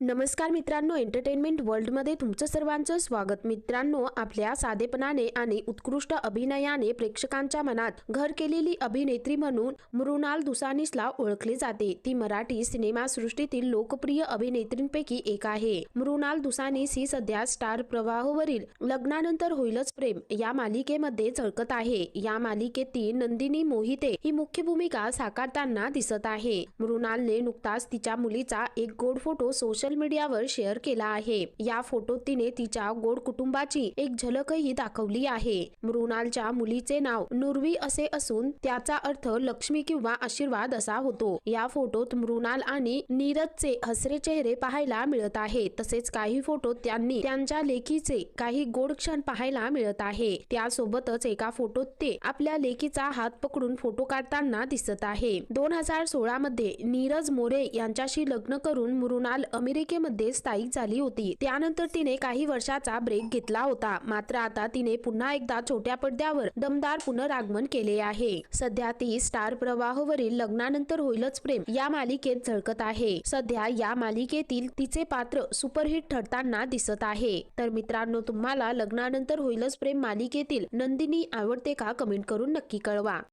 नमस्कार मित्रांनो एंटरटेनमेंट वर्ल्डमध्ये तुमचं सर्वांचं स्वागत. मित्रांनो आपल्या साधेपणाने आणि उत्कृष्ट अभिनयाने प्रेक्षकांच्या मनात घर केलेली अभिनेत्री म्हणून मृणाल दुसानीसला ओळखली जाते. ती मराठी सिनेमासृष्टीतील लोकप्रिय अभिनेत्रींपैकी एक आहे. मृणाल दुसानीस ही सध्या स्टार प्रवाहवरील लग्नानंतर होईलच प्रेम या मालिकेमध्ये झळकत आहे. या मालिकेत ती नंदिनी मोहिते ही मुख्य भूमिका साकारताना दिसत आहे. मृणालने नुकताच तिच्या मुलीचा एक गोड फोटो सोशल मीडियावर शेअर केला आहे. या फोटोत तिने तिच्या गोड कुटुंबाची एक झलकही दाखवली आहे. मृणालच्या मुलीचे नाव नुरवी असे असून त्याचा अर्थ लक्ष्मी किंवा आशीर्वाद असा होतो. या फोटोत मृणाल आणि नीरजचे हसरे चेहरे पाहायला मिळत आहे. तसेच काही फोटोत त्यांनी त्यांच्या लेखीचे काही गोड क्षण पाहायला मिळत आहे. त्यासोबतच एका फोटोत ते आपल्या लेखीचा हात पकडून फोटो काढताना दिसत आहे. दोन हजार सोळा मध्ये नीरज मोरे यांच्याशी लग्न करून मृणाल अमेरिकेमध्ये स्थायिक झाली होती. त्यानंतर तिने काही वर्षाचा ब्रेक घेतला होता. मात्र आता तिने पुन्हा एकदा छोट्या पडद्यावर दमदार पुनरागमन केले आहे. सध्या ती स्टार प्रवाहवरील लग्नानंतर होईलच प्रेम या मालिकेत झळकत आहे. सध्या या मालिकेतील तिचे पात्र सुपरहिट ठरताना दिसत आहे. तर मित्रांनो तुम्हाला लग्नानंतर होईलच प्रेम मालिकेतील नंदिनी आवडते का? कमेंट करून नक्की कळवा.